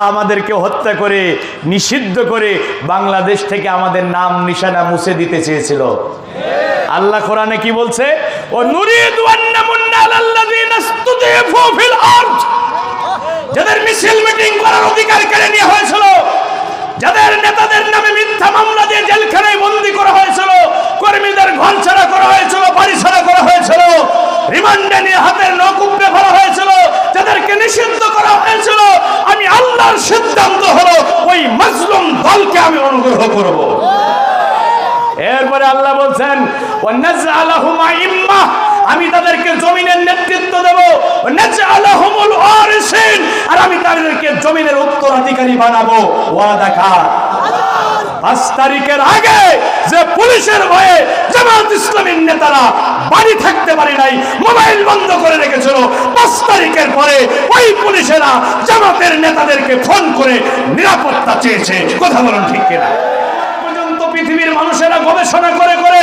আমাদেরকে হত্যা করে, নিষিদ্ধ করে বাংলাদেশ থেকে আমাদের নাম, নিশানা মুছে দিতে চেয়েছিল। আল্লাহ কোরআনে কি বলছে? ও যাদের মিছিল মিটিং করার অধিকার কেড়ে নেওয়া হয়েছিল, যাদের নেতাদের নামে মিথ্যা মামলা দিয়ে জেলখানায় বন্দী করা হয়েছিল, কর্মীদের ঘর ছাড়া করা হয়েছিল, বাড়ি ছাড়া করা হয়েছিল রিমান্ডে নিয়ে হাতের নখ উপড়ে হয়েছিল, যাদেরকে নিষিদ্ধ করা হয়েছিল, আমি আল্লাহর সিদ্ধান্ত হলো ওই মাজলুম দলকে আমি অনুগ্রহ করব। এরপরে আল্লাহ বলছেন আমি তাদেরকে জমিনের নেতৃত্ব দেব। আর আমি তাদেরকে জমিনের উত্তরাধিকারী বানাবো। ওয়াদা খা পাঁচ তারিখের আগে যে পুলিশের ভয়ে জামাত ইসলামীর নেতারা বাড়ি থাকতে পারে নাই, মোবাইল বন্ধ করে রেখেছিল। পাঁচ তারিখের পরে ওই পুলিশেরা জামাতের নেতাদেরকে ফোন করে নিরাপত্তা চেয়েছে। কথা বলুন ঠিক কিনা? পৃথিবীর মানুষেরা গবেষণা করে করে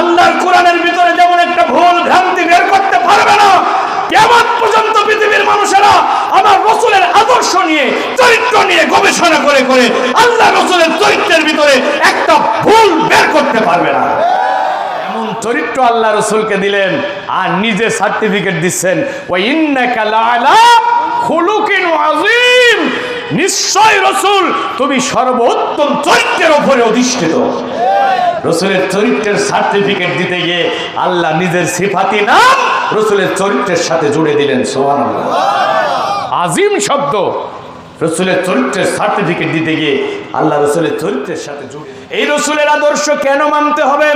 আল্লাহর কোরআনের ভিতরে যেমন একটা ভুল ভ্রান্তি বের করতে পারবে না কেমন পর্যন্ত পৃথিবীর মানুষেরা আমার রসুলের আদর্শ নিয়ে, চরিত্র নিয়ে গবেষণা করে করে আল্লাহ রসুলের চরিত্রের ভিতরে একটা ভুল বের করতে পারবে না। চরিত্র আল্লাহ রসুলকে দিলেন আর নিজে সার্টিফিকেট দিচ্ছেন। ওই খুলুকিন আযীম। নিশ্চয় রসুল, তুমি সর্বোত্তম চরিত্রের উপরে অধিষ্ঠিত। রসুলের চরিত্রের সার্টিফিকেট দিতে গিয়ে আল্লাহ নিজের সিফাতি নাম রসুলের চরিত্রের সাথে জুড়ে দিলেন সোহান আজিম শব্দ রসুলের চরিত্রের সার্টিফিকেট দিতে গিয়ে আল্লাহ রসুলের চরিত্রের সাথে জুড়ে এই রসুলের আদর্শ কেন মানতে হবে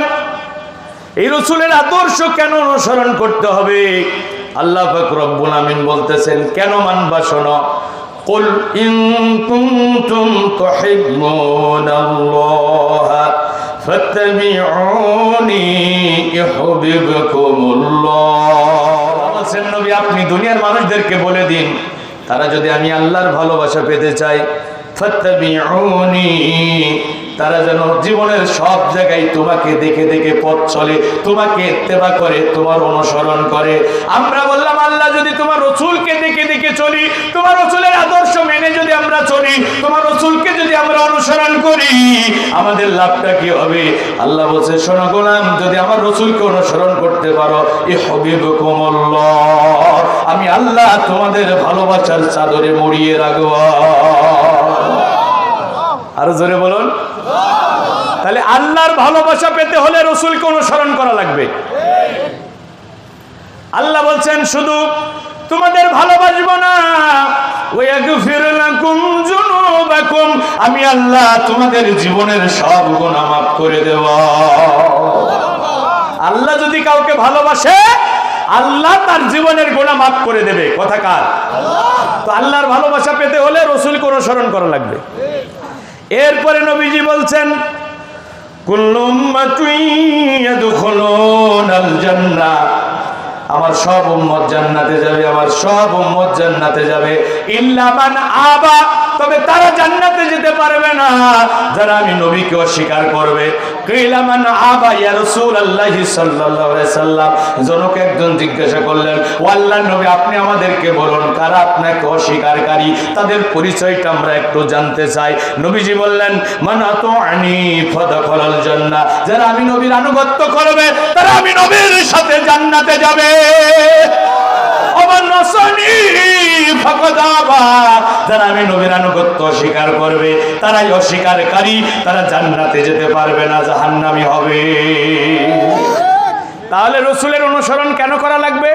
এই রসুলের আদর্শ কেন অনুসরণ করতে হবে আল্লাহ পাক রব্বুল আমিন বলতেছেন কেন মানবা শোনো قل إن كنتم تحبون الله ফাত্তাবিউনি ইউহিবকুমুল্লাহ। বলছেন, নবী, আপনি দুনিয়ার মানুষদেরকে বলে দিন। তারা যদি আমি আল্লাহর ভালোবাসা পেতে চাই, ফাত্তাবিউনি তারা যেন জীবনের সব জায়গায় তোমাকে দেখে দেখে পথ চলে, তোমাকে ইত্তেবা করে, তোমার অনুসরণ করে। আমরা বললাম, আল্লাহ যদি তোমার রসুলকে দেখে দেখে চলি, তোমার রসুলের আদর্শ মেনে যদি আমরা চলি, তোমার রসুলকে যদি আমরা অনুসরণ করি, আমাদের লাভটা কি হবে? আল্লাহ বলছে, শোনো গোলাম, যদি আমার রসুলকে অনুসরণ করতে পারো, এ হবে কোমল্ল আমি আল্লাহ তোমাদের ভালোবাসার চাদরে মরিয়ে রাখব। আরও জোরে বলুন। তাহলে আল্লাহর ভালোবাসা পেতে হলে রসুলকে অনুসরণ করা লাগবে। আল্লাহ বলছেন, শুধু তোমাদের ভালোবাসবো না। আমি আল্লাহ তোমাদের জীবনের সব মাফ করে দেব। আল্লাহ যদি কাউকে ভালোবাসে, আল্লাহ তার জীবনের গুনাহ মাফ করে দেবে। কথা কার? তো আল্লাহর ভালোবাসা পেতে হলে রসুলকে অনুসরণ করা লাগবে। এরপরে নবীজি বলছেন আমার সব উম্মত জান্নাতে যাবে, আমার সব উম্মত জান্নাতে যাবে। ইল্লামান আবা, তবে তারা জান্নাতে যেতে পারবে না। যারা আমি নবীকে অস্বীকার করবে। কিলামান আবা, ইয়া রাসূলুল্লাহ সাল্লাল্লাহু আলাইহি সাল্লাম। জনক একজন জিজ্ঞাসা করলেন, ও আল্লাহর নবী, আপনি আমাদেরকে বলুন, কারা আপনাকে অস্বীকারকারী তাদের পরিচয়টা আমরা একটু জানতে চাই। নবীজি বললেন, মানা তো আনি ফদাখলাল জান্নাহ। যারা আমি নবীর আনুগত্য করবে, তারা আমি নবীর সাথে জান্নাতে যাবে। যারা আমি নবীর আনুগত্য অস্বীকার করবে, তারাই অস্বীকারী, তারা জান্নাতে যেতে পারবে না, জাহান্নামী হবে। তাহলে রসুলের অনুসরণ কেন করা লাগবে?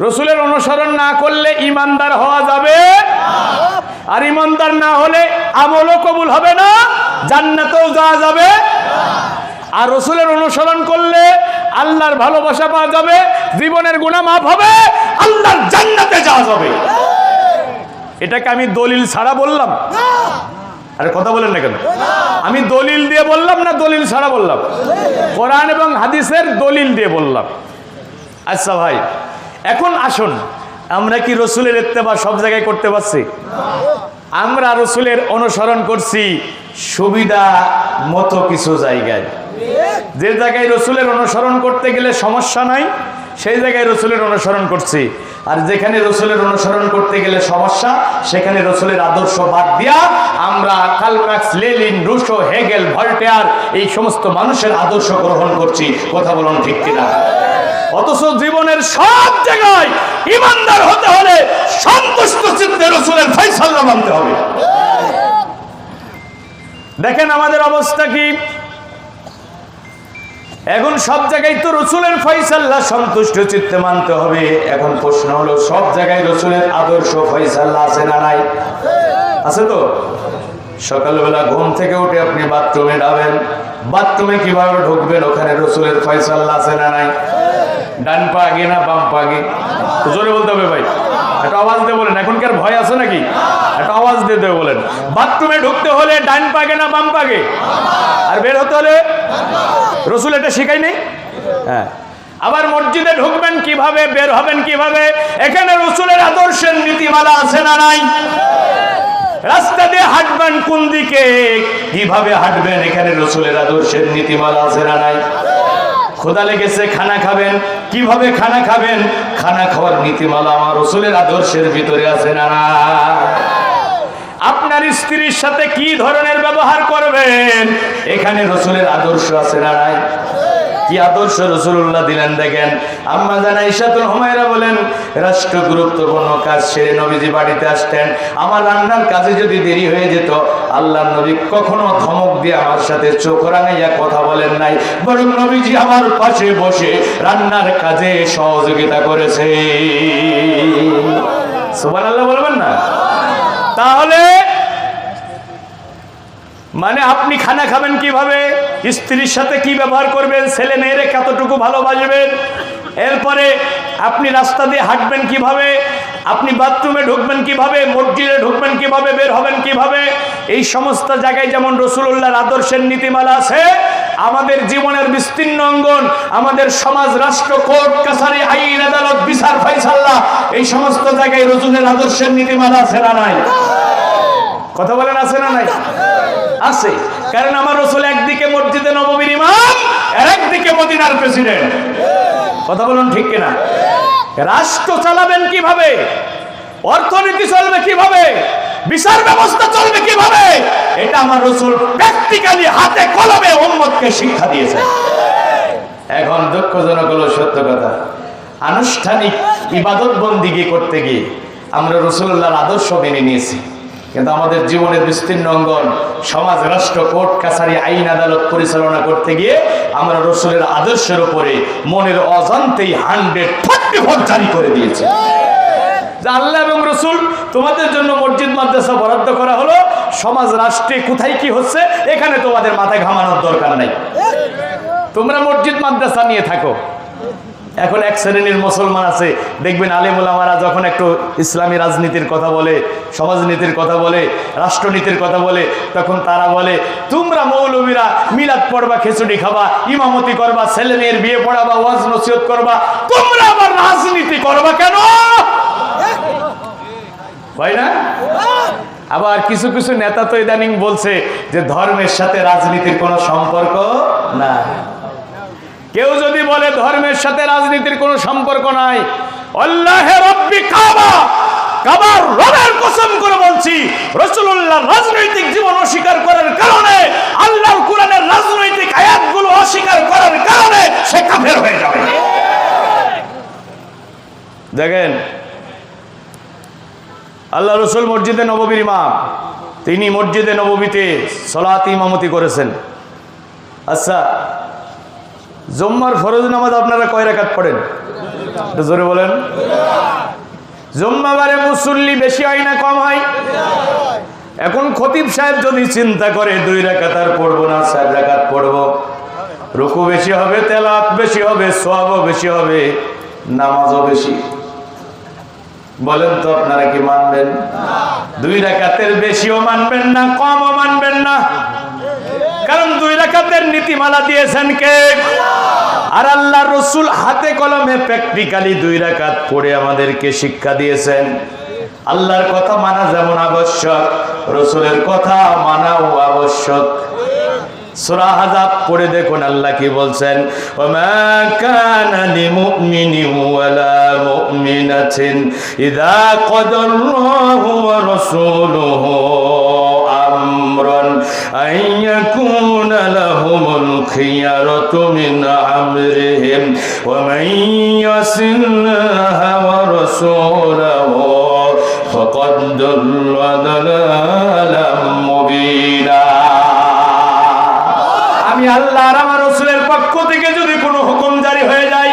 রসুলের অনুসরণ না করলে ইমানদার হওয়া যাবে? আর ইমানদার না হলে আমলও কবুল হবে না, জান্নাতেও যাওয়া যাবে? আর রসুলের অনুসরণ করলে আল্লাহর ভালোবাসা পাওয়া যাবে, জীবনের গুণা মাফ হবে, আল্লাহর জান্নাতে যাওয়া যাবে। এটাকে আমি দলিল ছাড়া বললাম। আরে কথা বলেন না কেন? আমি দলিল দিয়ে বললাম না দলিল ছাড়া বললাম? কোরআন এবং হাদিসের দলিল দিয়ে বললাম। আচ্ছা ভাই, এখন আসুন, আমরা কি রসুলের ইত্তেবা সব জায়গায় করতে পারছি? আমরা রসুলের অনুসরণ করছি সুবিধা মতো কিছু জায়গায়। যে জায়গায় রসুলের অনুসরণ করতে গেলে সমস্যা নাই, সেই জায়গায় রসুলের অনুসরণ করছি। আর যেখানে রসুলের অনুসরণ করতে গেলে সমস্যা, সেখানে রসুলের আদর্শ বাদ দিয়া আমরা কালম্যাক্স লেলিন রুশো, হেগেল, ভল্টেয়ার এই সমস্ত মানুষের আদর্শ গ্রহণ করছি। কথা বলুন ঠিক কিনা? অথচ জীবনের সব জায়গায় ইমানদার হতে হলে সন্তুষ্ট চিত্তে রসুলের ফৈসাল্লা মানতে হবে। দেখেন আমাদের অবস্থা কি? এখন সব জায়গায় তো রসুলের ফয়সাল্লাহ সন্তুষ্ট চিত্তে মানতে হবে। এখন প্রশ্ন হলো, সব জায়গায় রসুলের আদর্শ ফয়সাল্লাহ আছে না নাই? আছে তো? সকালবেলা ঘুম থেকে উঠে আপনি বাথরুমে যাবেন বাথরুমে কীভাবে ঢুকবেন? ওখানে রসুলের ফয়সাল্লাহ আছে না নাই? ডান পা আগে না বাম পা আগে? জোরে বলতে হবে ভাই। একটা আওয়াজ দিয়ে বলেন, এখনকার ভয় আছে নাকি? একটা আওয়াজ দিয়ে দেবে বলেন। বাথরুমে ঢুকতে হলে ডান পাগে না বাম পাগে? আর বের হতে হলে? রসুল এটা শেখাই নেই? হ্যাঁ। আবার মসজিদে ঢুকবেন কীভাবে, বের হবেন কীভাবে? এখানে রসুলের আদর্শের নীতিমালা আছে না নাই? রাস্তা দিয়ে হাঁটবেন কোন দিকে? কীভাবে হাঁটবেন? এখানে রসুলের আদর্শের নীতিমালা আছে না নাই? খোদা লেগেছে, খানা খাবেন। কীভাবে খানা খাবেন? খানা খাওয়ার নীতিমালা আমার রসুলের আদর্শের ভিতরে আছে না না? আপনার স্ত্রীর সাথে কি ধরনের ব্যবহার করবেন? এখানে রসুলের আদর্শ আছে না কি আদর্শ রসুল্লাহ দিলেন দেখেন? আম্মা জানা ইশাতুল হুমায়রা বলেন রাষ্ট্র গুরুত্বপূর্ণ কাজ সেরে নবীজি বাড়িতে আসতেন। আমার রান্নার কাজে যদি দেরি হয়ে যেত আল্লাহ নবী কখনো ধমক দিয়ে আমার সাথে চোখ রাঙাইয়া কথা বলেন নাই। বরং নবীজি আমার পাশে বসে রান্নার কাজে সহযোগিতা করেছে। সুবান আল্লাহ বলবেন না? তাহলে মানে আপনি খানা খাবেন কীভাবে? স্ত্রীর সাথে কি ব্যবহার করবেন? ছেলে মেয়েরে কতটুকু ভালোবাসবেন? এরপরে আপনি রাস্তা দিয়ে হাঁটবেন কীভাবে? আপনি বাথরুমে ঢুকবেন কীভাবে? মসজিদে ঢুকবেন কীভাবে? বের হবেন কীভাবে? এই সমস্ত জায়গায় যেমন রসুল্লাহর আদর্শের নীতিমালা আছে, আমাদের জীবনের বিস্তীর্ণ অঙ্গন, আমাদের সমাজ, রাষ্ট্র, কোর্ট, কাছারি, আইন, আদালত, বিচার ফাইসাল্লাহ এই সমস্ত জায়গায় রসুলের আদর্শের নীতিমালা আছে না নাই? কথা বলেন আছে না নাই? আছে। কারণ আমার রসুল একদিকে মসজিদে নবমীর ইমাম, আর একদিকে মদিনার প্রেসিডেন্ট। কথা বলুন ঠিক কিনা? রাষ্ট্র চালাবেন কীভাবে? অর্থনীতি চলবে কীভাবে? বিচার ব্যবস্থা চলবে কীভাবে? এটা আমার রসুল প্র্যাকটিক্যালি হাতে কলমে উম্মতকে শিক্ষা দিয়েছে। এখন দুঃখজনক হলো সত্য কথা। আনুষ্ঠানিক ইবাদত বন্দিগি করতে গিয়ে আমরা রসুল্লাহর আদর্শ মেনে নিয়েছি। কিন্তু আমাদের জীবনের বিস্তীর্ণ অঙ্গন, সমাজ, রাষ্ট্র, কোর্ট, কাছারি, আইন, আদালত পরিচালনা করতে গিয়ে আমরা রসুলের আদর্শের উপরে মনের অজান্তেই হান্ড্রেড ভোট জারি করে দিয়েছে। আল্লাহ এবং রসুল তোমাদের জন্য মসজিদ, মাদ্রাসা বরাদ্দ করা হলো, সমাজ, রাষ্ট্রে কোথায় কি হচ্ছে, এখানে তোমাদের মাথায় ঘামানোর দরকার নাই। তোমরা মসজিদ, মাদ্রাসা নিয়ে থাকো। এখন এক শ্রেণির মুসলমান আছে, দেখবেন আলিমুলামারা যখন একটু ইসলামী রাজনীতির কথা বলে, সমাজনীতির কথা বলে, রাষ্ট্রনীতির কথা বলে, তখন তারা বলে, তোমরা মৌলবীরা মিলাদ পড়বা, খিচুড়ি খাবা, ইমামতি করবা, ছেলে মেয়ের বিয়ে পড়াবা, ওয়াজ নসিহত করবা, তোমরা আবার রাজনীতি করবা কেন? হয় না? আবার কিছু কিছু নেতা তো ইদানিং বলছে যে ধর্মের সাথে রাজনীতির কোনো সম্পর্ক না কেউ যদি বলে ধর্মের সাথে রাজনীতির কোনো সম্পর্ক নাই কাবা করে বলছি রাজনৈতিক জীবন অস্বীকার কারণে রাজনৈতিক অস্বীকার কারণে সে হয়ে দেখেন, আল্লাহ রসুল মসজিদে নববীর ইমাম, তিনি মসজিদে নববীতে সলাত ইমামতি করেছেন। আচ্ছা জম্মার ফরজ নামাজ আপনারা কয় রাকাত পড়েন? জোরে বলেন। জম্মাবারে মুসল্লি বেশি হয় না কম হয়? এখন খতিব সাহেব যদি চিন্তা করে, দুই রেখাত আর পড়ব না, চার রাকাত পড়ব। রুকু বেশি হবে তেলাত বেশি হবে, সোয়াবও বেশি হবে, নামাজও বেশি। বলেন তো আপনারা কি মানবেন? দুই রেখাতের বেশিও মানবেন না, কমও মানবেন না। কারণ দুই রাকাতের নীতিমালা দিয়েছেন কে? আর আল্লাহ রসুল হাতে কলমে প্র্যাকটিক্যালি দুই রাকাত পড়ে আমাদেরকে শিক্ষা দিয়েছেন। আল্লাহর কথা মানা যেমন আবশ্যক, রসুলের কথা মানাও আবশ্যক। সূরা পড়ে দেখুন আল্লাহ কি বলছেন, ওমা মিন আমরিহিম ওয়া মান ইয়াসিল্লাহা ওয়া রাসূলুহু ফাকাদ দাল্লা দালালাম মুবিনা আমি আল্লাহ আর আমার রসুলের পক্ষ থেকে যদি কোনো হুকুম জারি হয়ে যায়,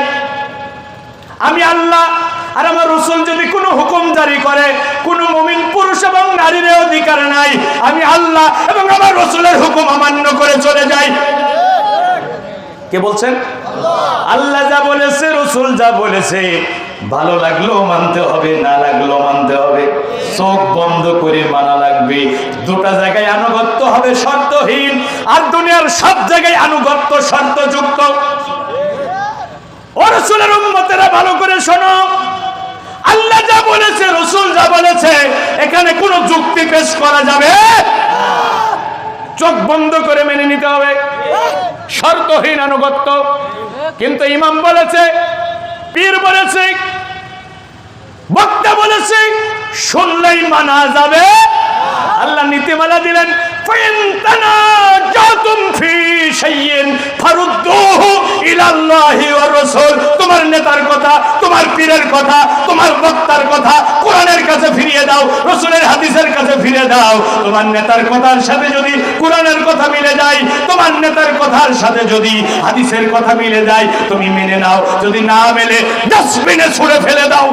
আমি আল্লাহ আর আমার রসুল যদি কোনো হুকুম জারি করে, কোন মমিন পুরুষ এবং নারীর অধিকার নাই, আমি আল্লাহ এবং আমার রসুলের হুকুম অমান্য করে চলে যাই। কে বলছেন? আল্লাহ যা বলেছে, রসুল যা বলেছে, ভালো লাগলেও মানতে হবে, না লাগলেও মানতে হবে। চোখ বন্ধ করে মানা লাগবে। দুটা জায়গায় আনুগত্য হবে, শর্তহীন। আর দুনিয়ার সব জায়গায় আনুগত্য, শর্তযুক্ত। রসুলের উম্মতেরা ভালো করে শোনো। আল্লাহ যা বলেছে, রসুল যা বলেছে, এখানে কোনো যুক্তি পেশ করা যাবে চোখ বন্ধ করে মেনে নিতে হবে। শর্তহীন আনুগত্য। কিন্তু ইমাম বলেছে, পীর বলেছে, বক্তা বলেছে, শুনলেই মানা যাবে। আল্লাহ নীতিমালা দিলেন فإن تناجعتم في شيء فردوه إلى الله والرسول তোমার নেতার কথা তোমার পীরের কথা তোমার বক্তার কথা কোরআনের কাছে ফিরিয়ে দাও রসুলের হাদিসের কাছে ফিরে দাও তোমার নেতার কথার সাথে যদি কোরআনের কথা মিলে যায় তোমার নেতার কথার সাথে যদি হাদিসের কথা মিলে যায় তুমি মেনে নাও যদি না মেলে ডাস্টবিনে ছুঁড়ে ফেলে দাও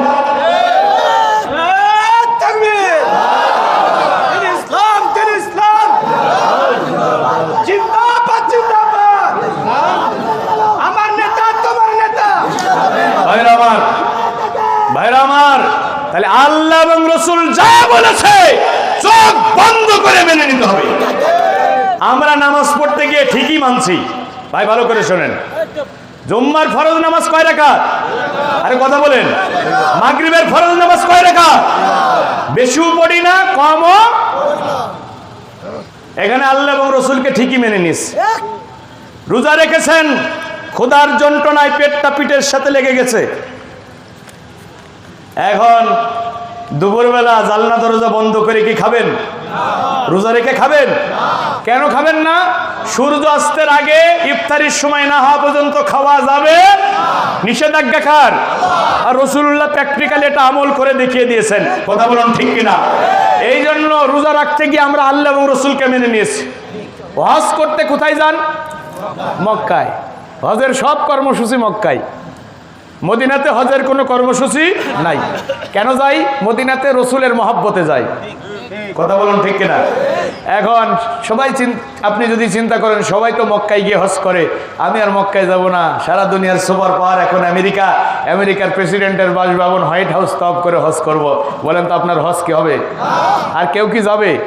মেনে নিতে হবে। আমরা নামাজ পড়তে গিয়ে ঠিকই মানছি। ভাই, ভালো করে শোনেন। জুম্মার ফরজ নামাজ কয় রাকাত? আরে কথা বলেন। মাগরিবের ফরজ নামাজ কয় রাকাত? বেশিও পড়ি না, কমও এখানে আল্লাহ এবং রসুলকে ঠিকই মেনে নিস। রোজা রেখেছেন খোদার যন্ত্রণায় পেটটা পিঠের সাথে লেগে গেছে। এখন দুপুরবেলা জালনা দরজা বন্ধ করে কি খাবেন? রোজা রেখে খাবেন? কেন খাবেন না? সূর্য অস্তের আগে ইফতারির সময় না হওয়া পর্যন্ত খাওয়া যাবে। নিষেধাজ্ঞা খার আর রসুল্লাহ প্র্যাকটিক্যালি এটা আমল করে দেখিয়ে দিয়েছেন। কথা বলুন ঠিক কিনা? এই জন্য রোজা রাখতে গিয়ে আমরা আল্লাহ এবং রসুলকে মেনে নিয়েছি। হজ করতে কোথায় যান? মক্কায়। হজের সব কর্মসূচি মক্কায়। মদিনাতে হজের কোনো কর্মসূচি নাই। কেন যাই? মদিনাতে রসুলের মহাব্বতে যাই। কথা বলুন ঠিক কিনা? এখন সবাই আপনি যদি চিন্তা করেন, সবাই তো মক্কায় গিয়ে হজ করে। আমি আর মক্কায় যাব না। সারা দুনিয়ার সুপার পাওয়ার এখন আমেরিকা। আমেরিকার প্রেসিডেন্টের বাসভবন হোয়াইট হাউস তপ করে হজ করব। বলেন তো আপনার হজ কি হবে? আর কেউ কি যাবে?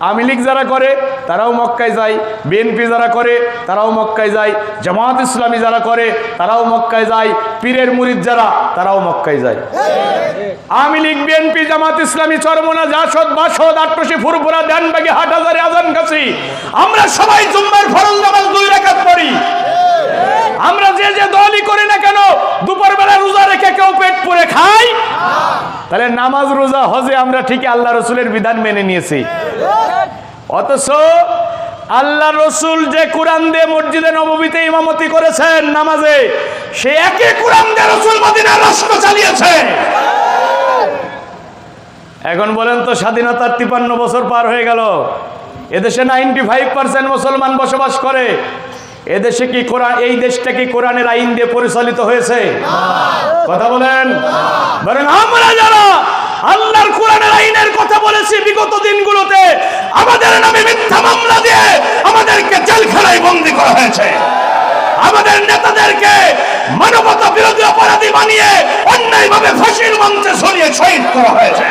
আওয়ামী লীগ যারা করে, তারাও মক্কায় যায়। বিএনপি যারা করে, তারাও মক্কায় যায়। জামাত ইসলামী যারা করে, তারাও মক্কায় যায়। পীরের মুরিদ যারা, তারাও মক্কায় যায়। আওয়ামী লীগ বিএনপি জামাত ইসলামী, চরমনা, জাসদ, বাসদ আমরা সবাই জুম্মার ফরজ নামাজ দুই রাকাত পড়ি। আমরা যে যে দলই করি না কেন দুপুর বেলা রোজা রেখে কেউ পেট পুরে খাই তাহলে নামাজ রোজা, হজে আমরা ঠিকই আল্লাহ রসুলের বিধান মেনে নিয়েছি। অথচ আল্লাহ রসুল যে কোরআন দিয়ে মসজিদে নবমীতে ইমামতি করেছেন নামাজে, সে একই কোরআন দিয়ে রসুল মদিনা রাষ্ট্র চালিয়েছে। এখন বলেন তো স্বাধীনতার তিপান্ন বছর পার হয়ে গেল। এদেশে নাইনটি ফাইভ পার্সেন্ট মুসলমান বসবাস করে। এদেশে কি কোরআন এই দেশটা কি কোরআনের আইন দিয়ে পরিচালিত হয়েছে? কথা বলেন। বলেন, আমরা যারা আল্লাহর কোরআনের আইনের কথা বলেছি বিগত দিনগুলোতে, আমাদের নামে মিথ্যা মামলা দিয়ে আমাদেরকে জেলখানায় বন্দি করা হয়েছে। আমাদের নেতাদেরকে মানবতা বিরোধী অপরাধী বানিয়ে অন্যায়ভাবে ফাঁসির মঞ্চে সরিয়ে শহীদ করা হয়েছে।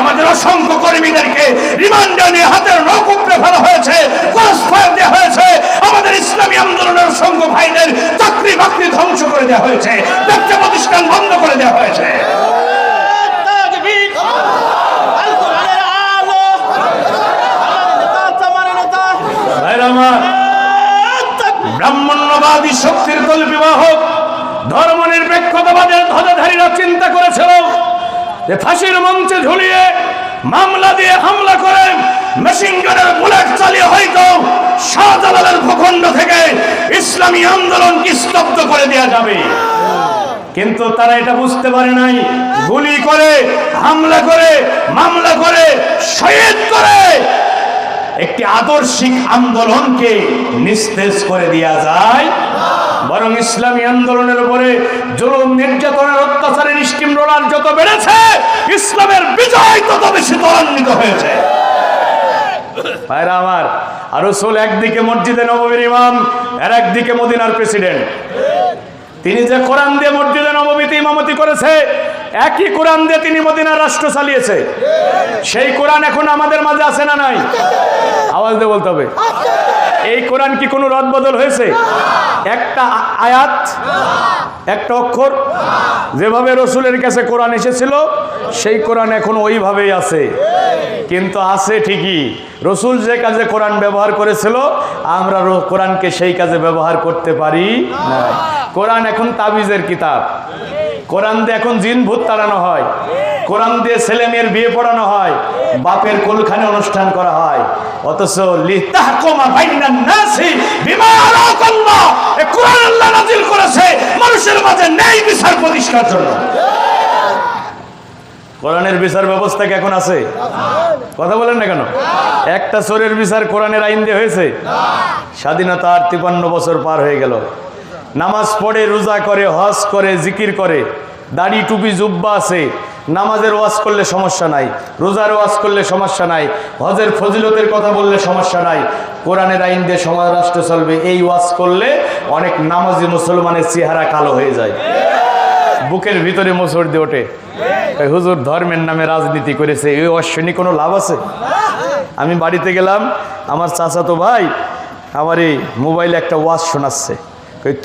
আমাদের অসংখ্য কর্মীদেরকে রিমান্ডে নিয়ে হাতের নখ উপড়ে ফেলা হয়েছে ক্রস ফায়ার দেওয়া হয়েছে। আমাদের ইসলামী আন্দোলনের অসংখ্য ভাইদের চাকরি বাকরি ধ্বংস করে দেওয়া হয়েছে ব্যবসা প্রতিষ্ঠান বন্ধ করে দেওয়া হয়েছে। জিহাদি শক্তির দল বিবাহক ধর্ম নিরপেক্ষতাবাদের ধ্বজাধারীরা চিন্তা করেছিল যে ফাঁসির মঞ্চে ঝুলিয়ে মামলা দিয়ে হামলা করে মেশিন গানের বুলেট চালিয়ে হয়তো শাহজালালের ভূখণ্ড থেকে ইসলামী আন্দোলনকে স্তব্ধ করে দেওয়া যাবে? কিন্তু তারা এটা বুঝতে পারে নাই। গুলি করে, হামলা করে, মামলা করে, শহীদ করে। একটি আদর্শিক আন্দোলনকে নিস্তেজ করে দেওয়া যায়। বরং ইসলামী আন্দোলনের উপরে জুলুম, নির্যাতনের, অত্যাচারের স্টিম রোলার যত বেড়েছে ইসলামের বিজয় তত বেশি ত্বরান্বিত হয়েছে। ভাইরা আমার, আর রসুল একদিকে মসজিদে নববীর ইমাম, আর একদিকে মদিনার প্রেসিডেন্ট। তিনি যে কোরআন দিয়ে মসজিদে নবমীতে ইমামতি করেছে একই কোরআন দিয়ে তিনি মদিনার রাষ্ট্র চালিয়েছে। সেই কোরআন এখন আমাদের মাঝে আছে না নাই? আওয়াজ দিয়ে বলতে হবে। এই কোরআন কি কোনো রদ বদল হয়েছে? একটা আয়াত, একটা অক্ষর, যেভাবে রসুলের কাছে কোরআন এসেছিল, সেই কোরআন এখন ওইভাবেই আছে। কিন্তু আছে ঠিকই। রসুল যে কাজে কোরআন ব্যবহার করেছিল, আমরা কোরআনকে সেই কাজে ব্যবহার করতে পারি না। কোরআন এখন তাবিজের কিতাব। কোরআন দিয়ে এখন জিন ভূত তাড়ানো হয়। কোরআন দিয়ে ছেলে মেয়ের বিয়ে পড়ানো হয়। বাপের কোলখানে অনুষ্ঠান করা হয়। অথচ করেছে। মানুষের মাঝে ন্যায় বিচার প্রতিষ্ঠার জন্য। কোরআনের বিচার ব্যবস্থা কি এখন আছে? কথা বলেন না কেন? একটা চোরের বিচার কোরআনের আইন দিয়ে হয়েছে। স্বাধীনতার তিপান্ন বছর পার হয়ে গেল। নামাজ পড়ে, রোজা করে, হজ করে, জিকির করে, দাড়ি টুপি জুব্বা আছে, নামাজের ওয়াজ করলে সমস্যা নাই, রোজার ওয়াজ করলে সমস্যা নাই, হজের ফজিলতের কথা বললে সমস্যা নাই, কোরআনের আইন দিয়ে সমাজ রাষ্ট্র চলবে, এই ওয়াজ করলে অনেক নামাজি মুসলমানের চেহারা কালো হয়ে যায়। বুকের ভিতরে মোসর দিয়ে ওঠে। হুজুর ধর্মের নামে রাজনীতি করেছে, এই অশ্বিনী কোনো লাভ আছে? আমি বাড়িতে গেলাম, আমার চাচাতো ভাই আমার এই মোবাইলে একটা ওয়াজ শোনাচ্ছে।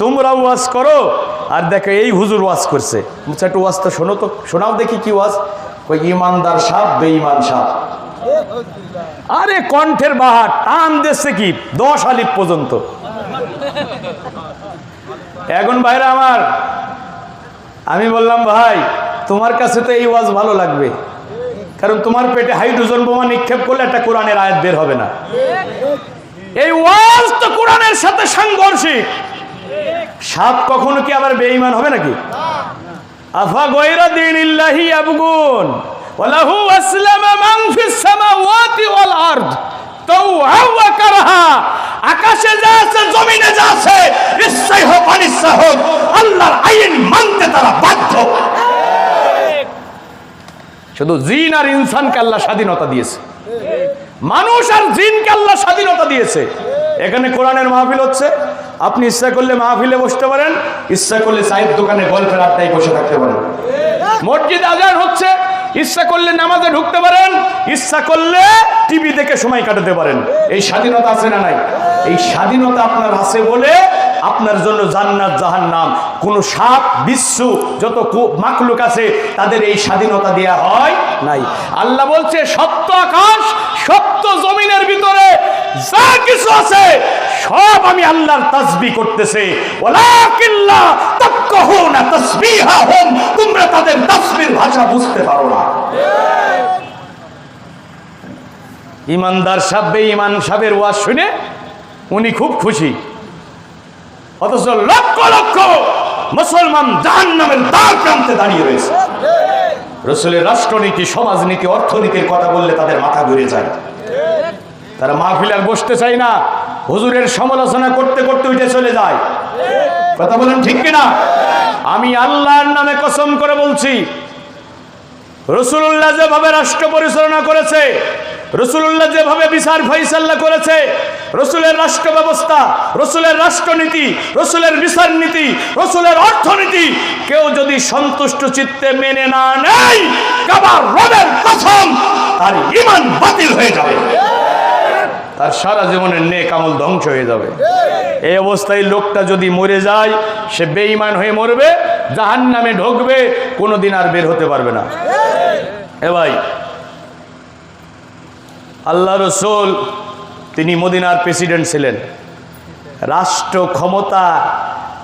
তোমরা ওয়াজ করো? আর দেখো, এই হুজুর ওয়াজ করছে। একটু ওয়াজ তো শোনো তো, শোনাও দেখি কি ওয়াজ। কই, ইমানদার সাপ, বেঈমান সাপ। আরে কণ্ঠের বাহার, টান দিচ্ছে কি? দশ আলিপ পর্যন্ত। এখন ভাইরা আমার, আমি বললাম, ভাই, তোমার কাছে তো এই ওয়াজ ভালো লাগবে। কারণ তোমার পেটে হাইড্রোজেন বোমা নিক্ষেপ করলে একটা কোরআনের আয়াত বের হবে না। এই ওয়াজ তো কোরআনের সাথে সাংঘর্ষিক। সাপ কখনো কি আবার বেঈমান হবে নাকি? আফা গয়রা দিনিল্লাহি আবগুন ওয়ালাহু আসলামা মান ফিস সামাওয়াতি ওয়াল আরদ আকাশে জমিনে হোক শুধু জিন আর স্বাধীনতা দিয়েছে। মানুষ আর জিনকে আল্লাহ স্বাধীনতা দিয়েছে। এখানে কোরআনের মাহফিল হচ্ছে। আপনি ইচ্ছা করলে মাহফিলে বসতে পারেন, ইচ্ছা করলে চায়ের দোকানে গল্পের আড্ডায় বসে থাকতে পারেন। মসজিদ আজান হচ্ছে ইচ্ছা করলে নামাজে ঢুকতে পারেন, ইচ্ছা করলে টিভি দেখে সময় কাটাতে পারেন। এই স্বাধীনতা আছে না নাই? এই স্বাধীনতা আপনার আছে বলে আপনার জন্য জান্নাত জাহান নাম কোন সাপ বিশ্ব যত মাকলুক আছে, তাদের এই স্বাধীনতা দেয়া হয় নাই। আল্লাহ বলছে সত্য আকাশ সত্য জমিনের ভিতরে যা কিছু আছে, সব আমি আল্লাহর তাসবি করতেছে। তোমরা তাদের তাসবির ভাষা বুঝতে পারো না। ইমানদার সাহেব, বেঈমান সাহেবের ওয়াজ শুনে উনি খুব খুশি। অথচ লক্ষ লক্ষ মুসলমান জাহান নামের দ্বার প্রান্তে দাঁড়িয়ে রয়েছে। রসুলের রাষ্ট্রনীতি, সমাজনীতি, অর্থনীতির কথা বললে তাদের মাথা ঘুরে যায়। তারা মাহফিল আর বসতে চায় না। হুজুরের সমালোচনা করতে করতে উঠে চলে যায়। কথা বলেন ঠিক কিনা? আমি আল্লাহর নামে কসম করে বলছি রসুল্লাহ যেভাবে রাষ্ট্র পরিচালনা করেছে, রসুল্লাহ যেভাবে বিচার ফৈসাল্লা করেছে, রসুলের রাষ্ট্র ব্যবস্থা, রসুলের রাষ্ট্রনীতি, রসুলের বিচার নীতি, রসুলের অর্থনীতি, কেউ যদি সন্তুষ্ট চিত্তে মেনে না নেয়, কাবার রবের কসম তার ইমান বাতিল হয়ে যাবে। তার সারা জীবনের নেক আমল ধ্বংস হয়ে যাবে। এই অবস্থায় লোকটা যদি মরে যায়, সে বেঈমান হয়ে মরবে জাহান নামে ঢুকবে, কোনোদিন আর বের হতে পারবে না। এ ভাই, আল্লাহ রসুল, তিনি মদিনার প্রেসিডেন্ট ছিলেন। রাষ্ট্র ক্ষমতা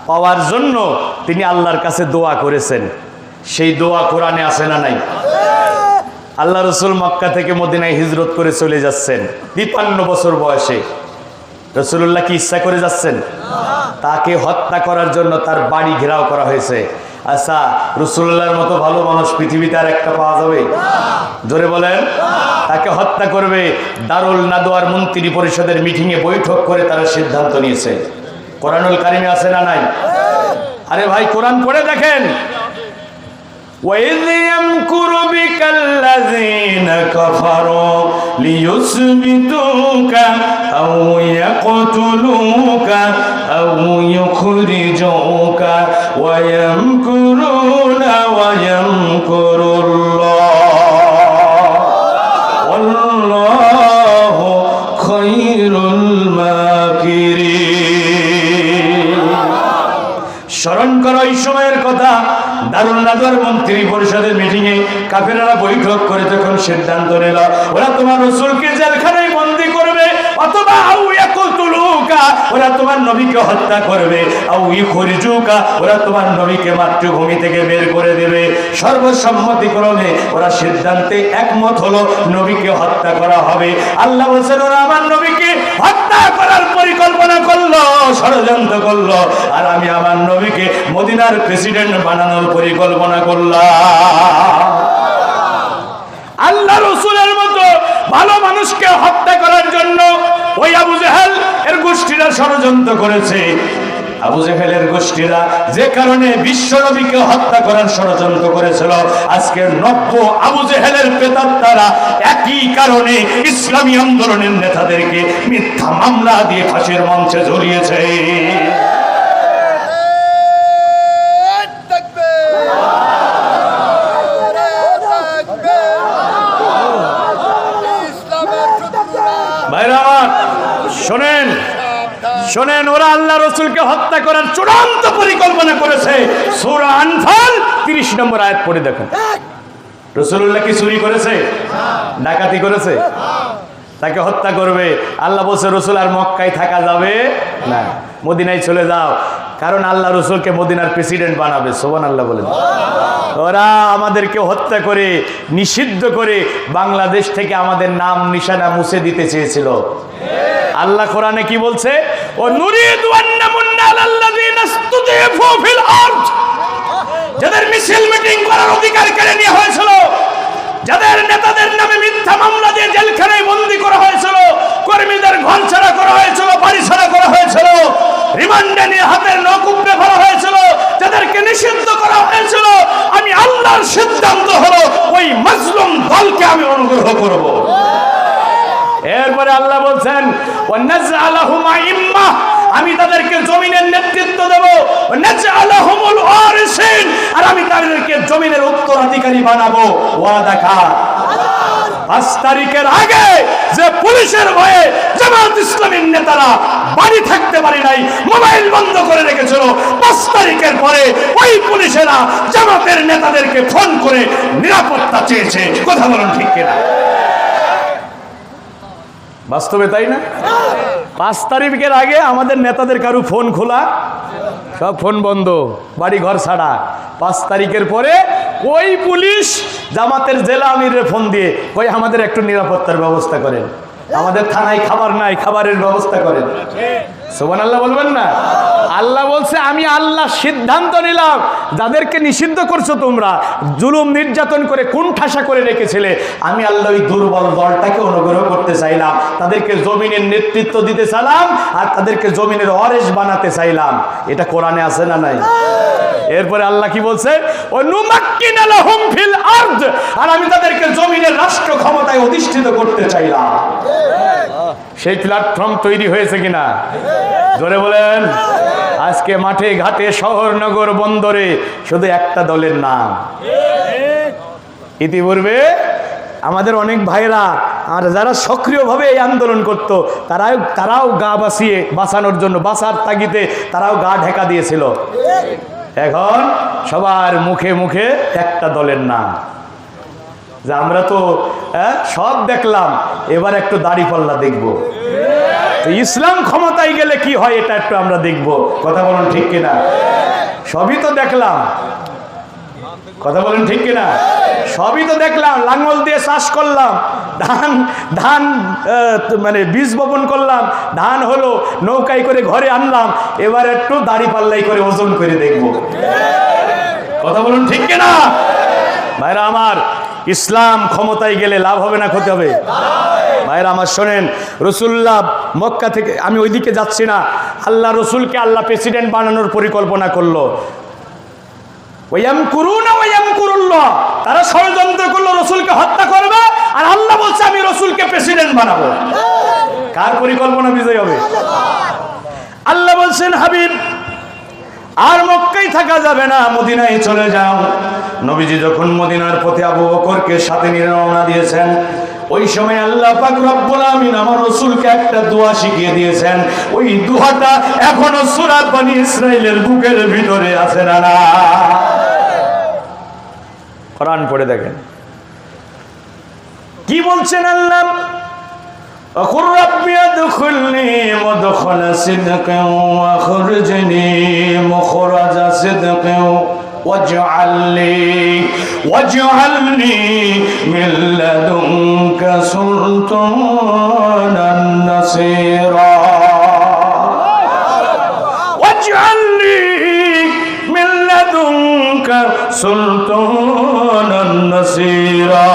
পাওয়ার জন্য তিনি আল্লাহর কাছে দোয়া করেছেন। সেই দোয়া কোরআনে আসে না নাই? আল্লাহ রসুল মক্কা থেকে মদিনায় হিজরত করে চলে যাচ্ছেন। তিপ্পান্ন বছর বয়সে। রসুল্লাহ কি ইচ্ছা করে যাচ্ছেন? তাকে হত্যা করার জন্য তার বাড়ি ঘেরাও করা হয়েছে। আচ্ছা রসুল্লাহর মতো ভালো মানুষ পৃথিবীতে আর একটা পাওয়া যাবে? জোরে বলেন। তাকে হত্যা করবে দারুল নাদোয়ার মন্ত্রী পরিষদের মিটিংয়ে বৈঠক করে তারা সিদ্ধান্ত নিয়েছে। কোরআনুল কারিমে আছে না নাই? আরে ভাই, কোরআন পড়ে দেখেন। وإذ يمكر بك الذين كفروا ليثبتوك أو يقتلوك أو يخرجوك ويمكرون ويمكر الله والله خير الماكرين স্মরণ করো এই সময়ের কথা দারুল নাদর মন্ত্রী পরিষদের মিটিংয়ে কাফেরারা বৈঠক করে তখন সিদ্ধান্ত নিল, ওরা তোমার রসুলকে জেলখানে অথবা ওরা তোমার নবীকে হত্যা করবে। ওরা তোমার নবীকে মাতৃভূমি থেকে বের করে দেবে। সর্বসম্মতিক্রমে ওরা সিদ্ধান্তে একমত হলো নবীকে হত্যা করা হবে। আল্লাহ বলছেন, ওরা আমার নবীকে হত্যা করার পরিকল্পনা করল, ষড়যন্ত্র করল, আর আমি আমার নবীকে মদিনার প্রেসিডেন্ট বানানোর পরিকল্পনা করলাম। আল্লাহ রসুলের মতো ভালো মানুষকে হত্যা করার জন্য ওই আবু জেহেল এর গোষ্ঠীরা ষড়যন্ত্র করেছে। আবু জেহেলের গোষ্ঠীরা যে কারণে বিশ্ব নবীকে হত্যা করার ষড়যন্ত্র করেছিল আজকের নব্য আবু জেহেলের প্রেতাত্মারা একই কারণে ইসলামী আন্দোলনের নেতাদেরকে মিথ্যা মামলা দিয়ে ফাঁসির মঞ্চে ঝুলিয়েছে ভাইরা আমার শোনেন শোনেন, ওরা আল্লাহ রসুলকে হত্যা করার চূড়ান্ত পরিকল্পনা করেছে। সুরা আনফাল, তিরিশ নম্বর আয়াত পড়ে দেখুন। রসুল্লাহ কি চুরি করেছে? ডাকাতি করেছে? তাকে হত্যা করবে। আল্লাহ বলছে, রসুল আর মক্কায় থাকা যাবে না। মদিনায় চলে যাও। কারণ আল্লাহ রসুলকে মদিনার প্রেসিডেন্ট বানাবে সোবান আল্লাহ বলেন। ওরা আমাদেরকে হত্যা করে, নিষিদ্ধ করে বাংলাদেশ থেকে আমাদের নাম, নিশানা মুছে দিতে চেয়েছিল। আল্লাহ কোরআনে কি বলছে? ও যাদের মিছিল মিটিং করার অধিকার কেড়ে নেওয়া হয়েছিল, যাদের নেতাদের নামে মিথ্যা মামলা দিয়ে জেলখানায় বন্দি করা হয়েছিল, কর্মীদের ঘর ছাড়া করা হয়েছিল, বাড়ি ছাড়া করা হয়েছিল রিমান্ডে নিয়ে হাতের নখ ফেলা হয়েছিল, যাদেরকে নিষিদ্ধ করা হয়েছিল, আমি আল্লাহর সিদ্ধান্ত হলো ওই মাজলুম দলকে আমি অনুগ্রহ করব। এরপরে আল্লাহ বলছেন আমি তাদেরকে জমিনের নেতৃত্ব দেব। আর আমি তাদেরকে জমিনের উত্তরাধিকারী বানাবো। ওয়াদা খা পাঁচ তারিখের আগে যে পুলিশের ভয়ে জামাত ইসলামীর নেতারা বাড়ি থাকতে পারি নাই, মোবাইল বন্ধ করে রেখেছিল। পাঁচ তারিখের পরে ওই পুলিশেরা জামাতের নেতাদেরকে ফোন করে নিরাপত্তা চেয়েছে। কথা বলুন ঠিক কিনা? বাস্তবে তাই না? পাঁচ তারিখের আগে আমাদের নেতাদের কারু ফোন খোলা, সব ফোন বন্ধ বাড়ি ঘর ছাড়া। পাঁচ তারিখের পরে ওই পুলিশ জামাতের জেলা আমিরে ফোন দিয়ে ওই আমাদের একটু নিরাপত্তার ব্যবস্থা করেন। আমাদের থানায় খাবার নাই, খাবারের ব্যবস্থা করেন। সোমান আল্লাহ বলবেন না? আল্লাহ বলছে আমি আল্লাহ সিদ্ধান্ত নিলাম। যাদেরকে নিষিদ্ধ করছ তোমরা জুলুম নির্যাতন করে কোন ঠাসা করে রেখেছিলে। আমি আল্লাহ ওই দুর্বল দলটাকে অনুগ্রহ করতে চাইলাম। তাদেরকে জমিনের নেতৃত্ব দিতে চাইলাম আর তাদেরকে জমিনের অরেশ বানাতে চাইলাম। এটা কোরআনে আছে না নাই? এরপরে আল্লাহ কি বলছে আর আমি তাদেরকে জমিনের রাষ্ট্র ক্ষমতায় অধিষ্ঠিত করতে চাইলাম। সেই প্ল্যাটফর্ম তৈরি হয়েছে কিনা? জোরে বলেন। আজকে মাঠে ঘাটে শহর নগর বন্দরে শুধু একটা দলের নাম। ইতিপূর্বে আমাদের অনেক ভাইরা আর যারা সক্রিয়ভাবে এই আন্দোলন করত তারাও তারাও গা বাঁচিয়ে বাঁচানোর জন্য বাঁচার তাগিতে তারাও গা ঢেকা দিয়েছিল। এখন সবার মুখে মুখে একটা দলের নাম। যে আমরা তো হ্যাঁ, সব দেখলাম এবার একটু দাড়ি পাল্লা দেখব। তো ইসলাম ক্ষমতায় গেলে কি হয় এটা একটু আমরা দেখব। কথা বলুন ঠিক কিনা? সবই তো দেখলাম। কথা বলেন ঠিক কিনা? সবই তো দেখলাম লাঙ্গল দিয়ে চাষ করলাম, ধান ধান মানে বীজ বপন করলাম, ধান হলো নৌকায় করে ঘরে আনলাম, এবার একটু দাড়ি পাল্লাই করে ওজন করে দেখব। কথা বলুন ঠিক কিনা? ভাইরা আমার, ইসলাম ক্ষমতায় গেলে লাভ হবে না ক্ষতি হবে? ভাইরা আমার শোনেন, রসুল্লাহ মক্কা থেকে, আমি ওইদিকে যাচ্ছি না। আল্লাহ রসুলকে আল্লাহ প্রেসিডেন্ট বানানোর পরিকল্পনা করল। তারা ষড়যন্ত্র করল, রসুলকে হত্যা করবে, আর আল্লাহ বলছে, আমি রসুলকে প্রেসিডেন্ট বানাবো। কার পরিকল্পনা বিজয় হবে? আল্লাহ বলছেন, হাবিব, আর মক্কাই থাকা যাবে না, মদিনায় চলে যাও। নবীজি যখন মদিনার পথে আবু বকরকে সাথে নিয়ে রওনা দিয়েছেন ওই সময় আল্লাহ পাক রব্বুল আমিন আমার রাসূলকে একটা দোয়া শিখিয়ে দিয়েছেন ওই দোয়াটা এখনো সূরা বনি ইসরাইলের বুকের ভিতরে আছে না না কোরআন পড়ে দেখেন কি বলছেন আল্লাহ أقول ربي ادخلني مدخل صدق واخرجني مخرج صدق واجعل لي واجعل لي من لدنك سلطانا نصيرا. واجعل لي من لدنك سلطانا نصيرا.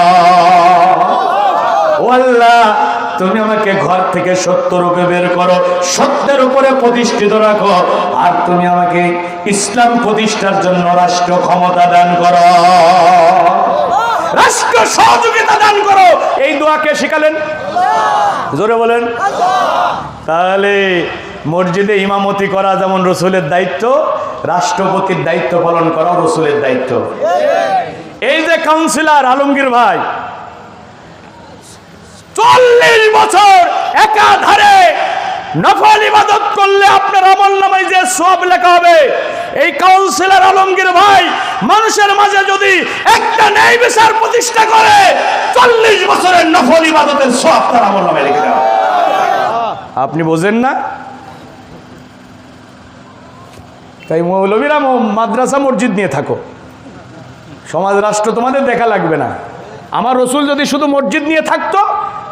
والله তুমি আমাকে ঘর থেকে সত্য রূপে বের করো, সত্যের উপরে প্রতিষ্ঠিত রাখো, আর তুমি আমাকে ইসলাম প্রতিষ্ঠার জন্য রাষ্ট্র ক্ষমতা দান করো। রাষ্ট্র সহযোগিতা দান করো। এই দোয়াকে শিখালেন? জোরে বলেন। তাহলে মসজিদে ইমামতি করা যেমন রসুলের দায়িত্ব, রাষ্ট্রপতির দায়িত্ব পালন করা রসুলের দায়িত্ব। এই যে কাউন্সিলর আলমগীর ভাই চল্লিশ বছর একাধারে নফল ইবাদত করলে আপনার আমল নামায় যে সব লেখা হবে। এই কাউন্সিলর আলমগীর ভাই, মানুষের মাঝে যদি একটা ন্যায় বিচার প্রতিষ্ঠা করে, চল্লিশ বছরের নফল ইবাদতের সব তার আমল নামে লিখে দেওয়া আপনি বোঝেন না? তাই মৌলবীরা মাদ্রাসা মসজিদ নিয়ে থাকো। সমাজ রাষ্ট্র তোমাদের দেখা লাগবে না। আমার রসুল যদি শুধু মসজিদ নিয়ে থাকতো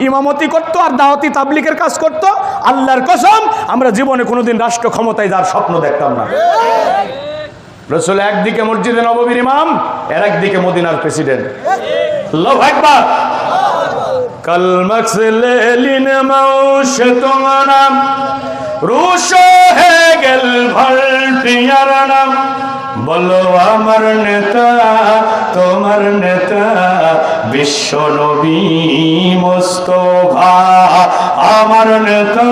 ইমামতি করতো আর দাওয়াতি তাবলিকের কাজ করতো, আল্লাহর কসম, আমরা জীবনে কোনোদিন রাষ্ট্র ক্ষমতায় যার স্বপ্ন দেখতাম না। রসুল একদিকে মসজিদে নববীর ইমাম এর একদিকে মদিনার প্রেসিডেন্ট। তোমারা রুশো হে গেল ভল্টিয়ার নাম বলো আমার নেতা, তোমার নেতা, বিশ্ব নবী মোস্তফা। আমার নেতা,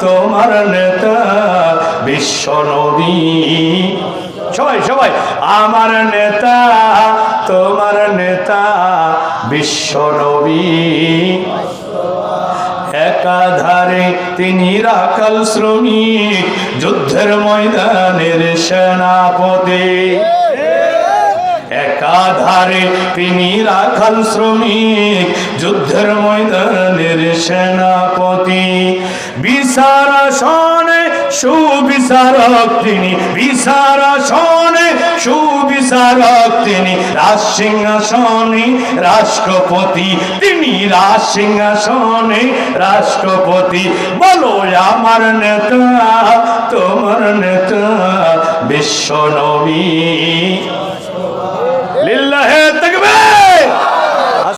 তোমার নেতা, বিশ্ব নবী। সবাই সবাই, আমার নেতা, তোমার নেতা, বিশ্ব নবী। একাধারে তিনি রাখাল শ্রমিক, যুদ্ধের ময়দানের সেনাপতি। একাধারে তিনি রাখাল শ্রমিক, যুদ্ধের ময়দানের সেনাপতি। বিচারাসনে সুবিচারক তিনি, বিচারাসনে সুবিচারক তিনি, রাজ সিংহাসনে রাষ্ট্রপতি, তিনি রাজ সিংহাসনে রাষ্ট্রপতি। বলো আমার নেতা, তোমার নেতা, বিশ্ব নবী।